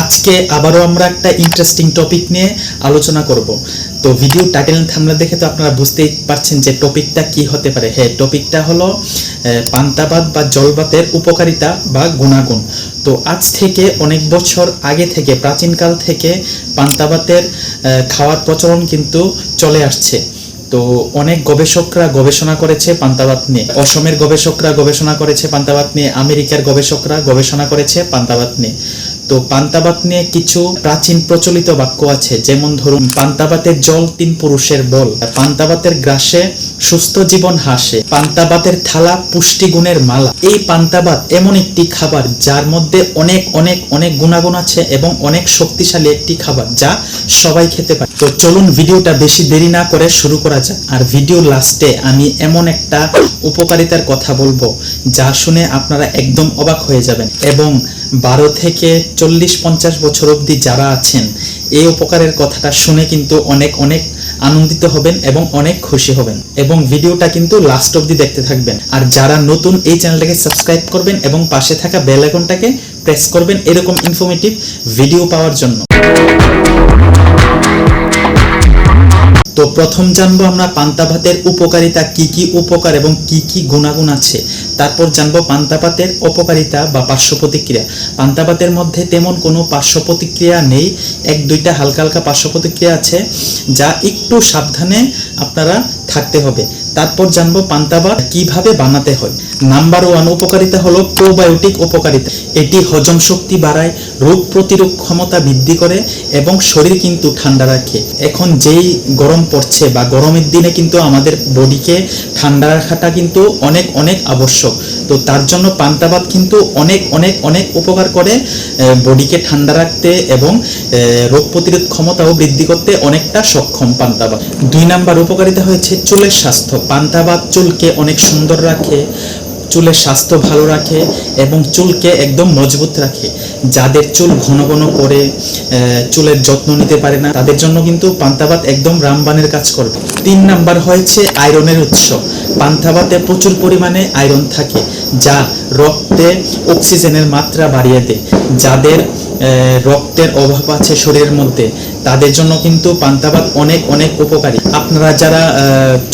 আজকে আবারও আমরা একটা ইন্টারেস্টিং টপিক নিয়ে আলোচনা করব। তো ভিডিও টাইটেল থামলে দেখে তো আপনারা বুঝতেই পারছেন যে টপিকটা কি হতে পারে। হ্যাঁ টপিকটা হলো পান্তাবাদ বা জলবাতের উপকারিতা বা গুণাগুণ। তো আজ থেকে অনেক বছর আগে থেকে, প্রাচীনকাল থেকে পান্তাবাতের খাওয়ার প্রচলন কিন্তু চলে আসছে। তো অনেক গবেষকরা গবেষণা করেছে পান্তাবাত নিয়ে। অসমের গবেষকরা গবেষণা করেছে পান্তাবাত নিয়ে, আমেরিকার গবেষকরা গবেষণা করেছে পান্তাবাত নিয়ে। তো পান্তাবাত নিয়ে কিছু প্রাচীন প্রচলিত বাক্য আছে, যেমন ধরুন, পান্তাবাতের জল তিন পুরুষের বল। পান্তাবাতের গ্রাসে, সুস্থ জীবন হাসে। পান্তাবাতের থালা পুষ্টিগুণের মালা। এই পান্তাবাত এমন একটি খাবার যার মধ্যে অনেক অনেক অনেক গুণাগুণ আছে এবং অনেক শক্তিশালী একটি খাবার যা সবাই খেতে পারে। তো চলুন ভিডিওটা বেশি দেরি না করে শুরু করা যাক। আর ভিডিও লাস্টে আমি এমন একটা উপকারিতার কথা বলব, যা শুনে আপনারা একদম অবাক হয়ে যাবেন। এবং বারো থেকে চল্লিশ পঞ্চাশ বছর অবধি যারা আছেন, এই উপকারের কথাটা শুনে কিন্তু অনেক অনেক আনন্দিত হবেন এবং অনেক খুশি হবেন। এবং ভিডিওটা কিন্তু লাস্ট অবধি দেখতে থাকবেন। আর যারা নতুন এই চ্যানেলটাকে সাবস্ক্রাইব করবেন এবং পাশে থাকা বেল আইকনটাকে প্রেস করবেন এরকম ইনফরমেটিভ ভিডিও পাওয়ার জন্য। তো প্রথম জানব আমরা পান্তা ভাতের উপকারিতা কি কি উপকার এবং কি কি গুণাগুণ আছে। তারপর জানব পান্তা ভাতের অপকারিতা বা পার্শ্ব প্রতিক্রিয়া। পান্তা ভাতের মধ্যে তেমন কোনো পার্শ্ব প্রতিক্রিয়া নেই। এক, দুইটা হালকা হালকা পার্শ্ব প্রতিক্রিয়া আছে যা একটু সাবধানে আপনারা থাকতে হবে। তারপর জানব পান্তা কীভাবে বানাতে হয়। নাম্বার ওয়ান উপকারিতা হলো প্রোবায়োটিক উপকারিতা। এটি হজম শক্তি বাড়ায়, রোগ প্রতিরোধ ক্ষমতা বৃদ্ধি করে এবং শরীর কিন্তু ঠান্ডা রাখে। এখন যেই গরম পড়ছে বা গরমের দিনে কিন্তু আমাদের বডিকে ঠান্ডা রাখাটা কিন্তু অনেক অনেক আবশ্যক। তো তার জন্য পান্তা ভাত কিন্তু অনেক অনেক অনেক উপকার করে বডিকে ঠান্ডা রাখতে এবং রোগ প্রতিরোধ ক্ষমতাও বৃদ্ধি করতে অনেকটা সক্ষম পান্তা ভাত দুই নাম্বার উপকারিতা হয়েছে চুলের স্বাস্থ্য। পান্তা ভাত চুলকে অনেক সুন্দর রাখে। চুলের স্বাস্থ্য ভালো রাখে এবং চুলকে একদম মজবুত রাখে। যাদের চুল ঘন ঘন আহ, চুলের যত্ন নিতে পারে না তাদের জন্য কিন্তু পান্তাভাত একদম রামবানের কাজ করবে। তিন নাম্বার হয়েছে আয়রনের উৎস। পান্তাভাতে প্রচুর পরিমাণে আয়রন থাকে যা রক্তে অক্সিজেনের মাত্রা বাড়িয়ে দেয়। যাদের রক্তের অভাব আছে শরীরের মধ্যে তাদের জন্য কিন্তু পান্তাভাত অনেক অনেক উপকারী। আপনারা যারা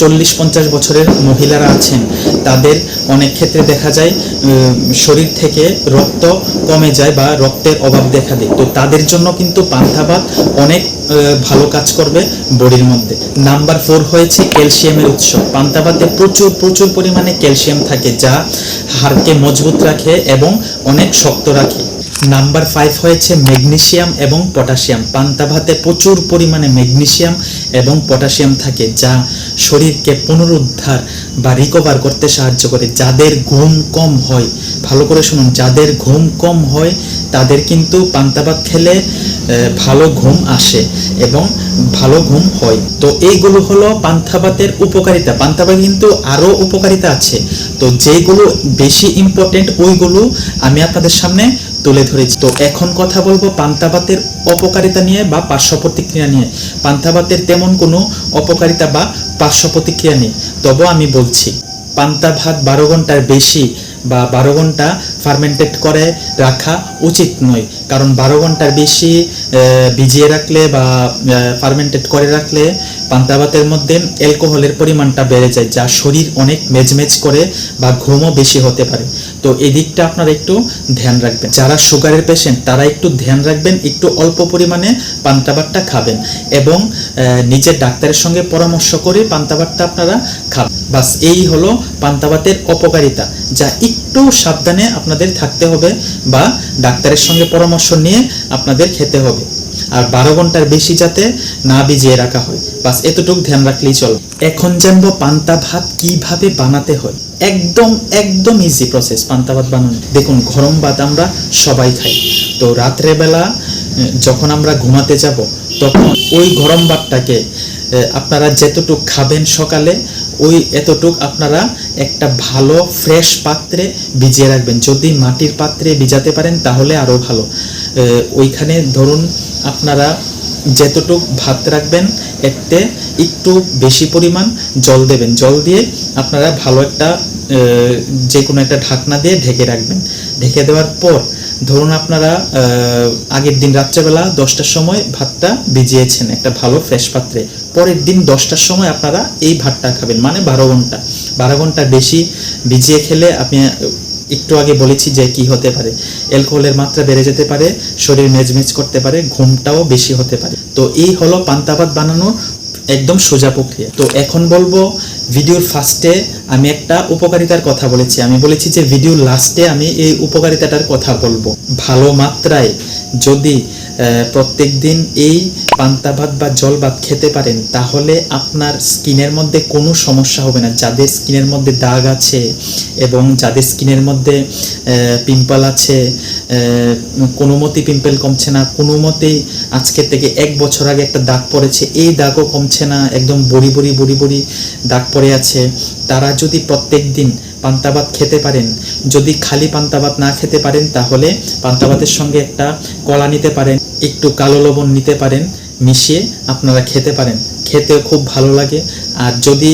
চল্লিশ, পঞ্চাশ বছরের মহিলারা আছেন, তাদের অনেক ক্ষেত্রে দেখা যায় শরীর থেকে রক্ত কমে যায় বা রক্তের অভাব দেখা দেয়। তো তাদের জন্য কিন্তু পান্তাভাত অনেক ভালো কাজ করবে বডির মধ্যে। নাম্বার ফোর হয়েছে ক্যালসিয়ামের উৎস। পান্তাভাতে প্রচুর প্রচুর পরিমাণে ক্যালসিয়াম থাকে যা হাড়কে মজবুত রাখে এবং অনেক শক্ত রাখে। নাম্বার ফাইভ হয়েছে ম্যাগনেশিয়াম এবং পটাশিয়াম পান্তা ভাতে প্রচুর পরিমাণে ম্যাগনেশিয়াম এবং পটাশিয়াম থাকে, যা শরীরকে পুনরুদ্ধার বা রিকভার করতে সাহায্য করে। যাদের ঘুম কম হয়, ভালো করে শুনুন, যাদের ঘুম কম হয়, তাদের কিন্তু পান্তা ভাত খেলে ভালো ঘুম আসে এবং ভালো ঘুম হয়। তো এইগুলো হলো পান্তা ভাতের উপকারিতা। পান্তা ভাত কিন্তু আরও উপকারিতা আছে। তো যেগুলো বেশি ইম্পর্টেন্ট ওইগুলো আমি আপনাদের সামনে তুলে ধরেছি। তো এখন কথা বলব পান্তাবাতের অপকারিতা নিয়ে বা পার্শ্ব প্রতিক্রিয়া নিয়ে। পান্তাবাতের তেমন কোনো অপকারিতা বা পার্শ্ব প্রতিক্রিয়া নেই। তবে আমি বলছি, পান্তা ভাত বারো ঘণ্টার বেশি বা বারো ঘণ্টা ফার্মেন্টেড করে রাখা উচিত নয়। কারণ বারো ঘণ্টার বেশি ভিজিয়ে রাখলে বা ফার্মেন্টেড করে রাখলে পান্তা ভাতের মধ্যে অ্যালকোহলের পরিমাণটা বেড়ে যায়, যা শরীর অনেক মেজমেজ করে বা ঘুমও বেশি হতে পারে। তো এই দিকটা আপনারা একটু ধ্যান রাখবেন। যারা সুগারের পেশেন্ট তারা একটু ধ্যান রাখবেন, একটু অল্প পরিমাণে পান্তা ভাতটা খাবেন এবং নিজের ডাক্তারের সঙ্গে পরামর্শ করে পান্তা ভাতটা আপনারা খাবেন। বাস এই হলো পান্তা ভাতের অপকারিতা, যা একটু সাবধানে আপনাদের থাকতে হবে বা ডাক্তারের সঙ্গে পরামর্শ নিয়ে আপনাদের খেতে হবে। আর বারো ঘণ্টার বেশি যাতে না ভিজিয়ে রাখা হয়। বাস এতটুকু ধ্যান রাখলেই চলো। এখন জানব পান্তা ভাত কীভাবে বানাতে হয়। একদম একদম ইজি প্রসেস পান্তা ভাত বানানো। দেখুন, গরম ভাত আমরা সবাই খাই। তো রাত্রেবেলা যখন আমরা ঘুমাতে যাব, তখন ওই গরম ভাতটাকে আপনারা যেতটুক খাবেন সকালে ওই এতটুক আপনারা একটা ভালো ফ্রেশ পাত্রে ভিজিয়ে রাখবেন। যদি মাটির পাত্রে ভিজাতে পারেন, তাহলে আরও ভালো। ওইখানে ধরুন আপনারা যেতটুক ভাত রাখবেন, এতে একটু বেশি পরিমাণ জল দেবেন। জল দিয়ে আপনারা ভালো একটা যে কোনো একটা ঢাকনা দিয়ে ঢেকে রাখবেন। ঢেকে দেওয়ার পর ধরুন আপনারা আগের দিন রাত্রেবেলা দশটার সময় ভাতটা ভিজিয়েছেন একটা ভালো ফ্রেশ পাত্রে। পরের দিন দশটার সময় আপনারা এই ভাতটা খাবেন মানে বারো ঘণ্টা। বারো ঘণ্টা বেশি ভিজিয়ে খেলে আপনি, একটু আগে বলেছি যে কি হতে পারে। অ্যালকোহলের মাত্রা বেড়ে যেতে পারে, শরীর মেজমেজ করতে পারে, ঘুমটাও বেশি হতে পারে। তো এই হলো পান্তা ভাত বানানোর একদম সোজা প্রক্রিয়া। তো এখন বলব ভিডিওর ফার্স্টে আমি একটা উপকারিতার কথা বলেছি। আমি বলেছি যে ভিডিওর লাস্টে আমি এই উপকারিতাটার কথা বলব। ভালো মাত্রায় যদি প্রত্যেক দিন এই পান্তা ভাত বা জল ভাত খেতে পারেন, তাহলে আপনার স্কিনের মধ্যে কোনো সমস্যা হবে না। যাদের স্কিনের মধ্যে দাগ আছে এবং যাদের স্কিনের মধ্যে পিম্পল আছে কোনো মতেই পিম্পল কমছে না, কোনো মতেই আজকের থেকে এক বছর আগে একটা দাগ পড়েছে, এই দাগও কমছে না। একদম বড়ি বড়ি বড়ি বড়ি দাগ পড়ে আছে তারা যদি প্রত্যেক দিন পান্তা ভাত খেতে পারেন, যদি খালি পান্তা ভাত না খেতে পারেন, তাহলে পান্তা ভাতের সঙ্গে একটা কলা নিতে পারেন, একটু কালো লবণ নিতে পারেন, মিশিয়ে আপনারা খেতে পারেন। খেতে খুব ভালো লাগে। আর যদি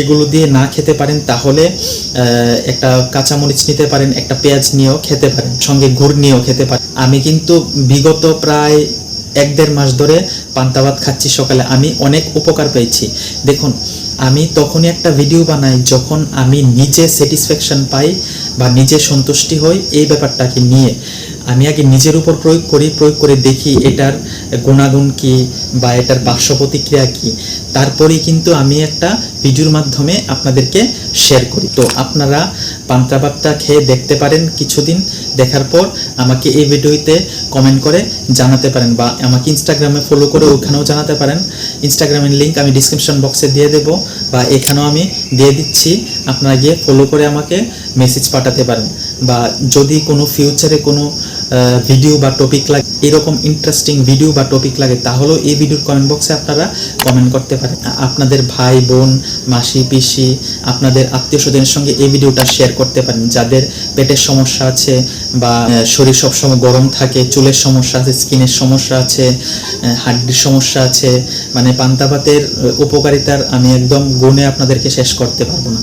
এগুলো দিয়ে না খেতে পারেন, তাহলে একটা কাঁচামরিচ নিতে পারেন, একটা পেঁয়াজ নিয়েও খেতে পারেন, সঙ্গে গুড় নিয়েও খেতে পারেন। আমি কিন্তু বিগত প্রায় এক দেড় মাস ধরে পান্তা ভাত খাচ্ছি সকালে। আমি অনেক উপকার পেয়েছি। দেখুন আমি তখনই একটা ভিডিও বানাই যখন আমি নিজে স্যাটিসফ্যাকশান পাই বা নিজে সন্তুষ্টি হই এই ব্যাপারটাকে নিয়ে। আমি আগে নিজের উপর প্রয়োগ করি, প্রয়োগ করে দেখি এটার গুণাগুণ কী বা এটার পার্শ্ব প্রতিক্রিয়া কী। তারপরেই কিন্তু আমি একটা ভিডিওর মাধ্যমে আপনাদেরকে শেয়ার করি। তো আপনারা পান্তা ভাতটা খেয়ে দেখতে পারেন কিছুদিন, দেখার পর আমাকে এই ভিডিওতে কমেন্ট করে জানাতে পারেন বা আমাকে ইনস্টাগ্রামে ফলো করে ওখানেও জানাতে পারেন। ইনস্টাগ্রামের লিঙ্ক আমি ডিসক্রিপশন বক্সে দিয়ে দেব বা এখানেও আমি দিয়ে দিচ্ছি। আপনারা গিয়ে ফলো করে আমাকে মেসেজ পাঠাতে পারেন। বা যদি কোনো ফিউচারে কোনো ভিডিও বা টপিক লাগে, এরকম ইন্টারেস্টিং ভিডিও বা টপিক লাগে, তাহলেও এই ভিডিওর কমেন্ট বক্সে আপনারা কমেন্ট করতে পারেন। আপনাদের ভাই, বোন, মাসি, পিসি, আপনাদের আত্মীয় স্বজনের সঙ্গে এই ভিডিওটা শেয়ার করতে পারেন, যাদের পেটের সমস্যা আছে বা শরীর সবসময় গরম থাকে, চুলের সমস্যা আছে, স্কিনের সমস্যা আছে হাড্ডির সমস্যা আছে মানে পান্তা ভাতের উপকারিতার আমি একদম গুণে আপনাদেরকে শেষ করতে পারব না।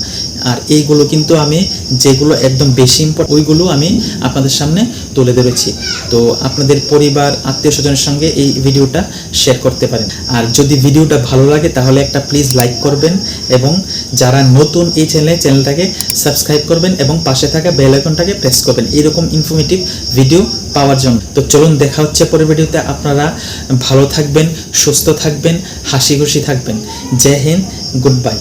আর এইগুলো কিন্তু আমি, যেগুলো একদম বেশি ইম্পর্ট ওইগুলো আমি আপনাদের সামনে তুলে ধরেছি। তো আপনাদের পরিবার, আত্মীয় স্বজনের সঙ্গে এই ভিডিওটা শেয়ার করতে পারেন। আর যদি ভিডিওটা ভালো লাগে, তাহলে একটা প্লিজ লাইক করবেন এবং যারা নতুন এই চ্যানেলে চ্যানেলটাকে সাবস্ক্রাইব করবেন এবং পাশে থাকা বেল আইকনটাকে প্রেস করবেন। এরকম ইনফরমেটিভ ভিডিও পাওয়ার জন্য। তো চলুন দেখা হচ্ছে পরের ভিডিওতে। আপনারা ভালো থাকবেন, সুস্থ থাকবেন হাসি খুশি থাকবেন। জয় হিন্দ গুড বাই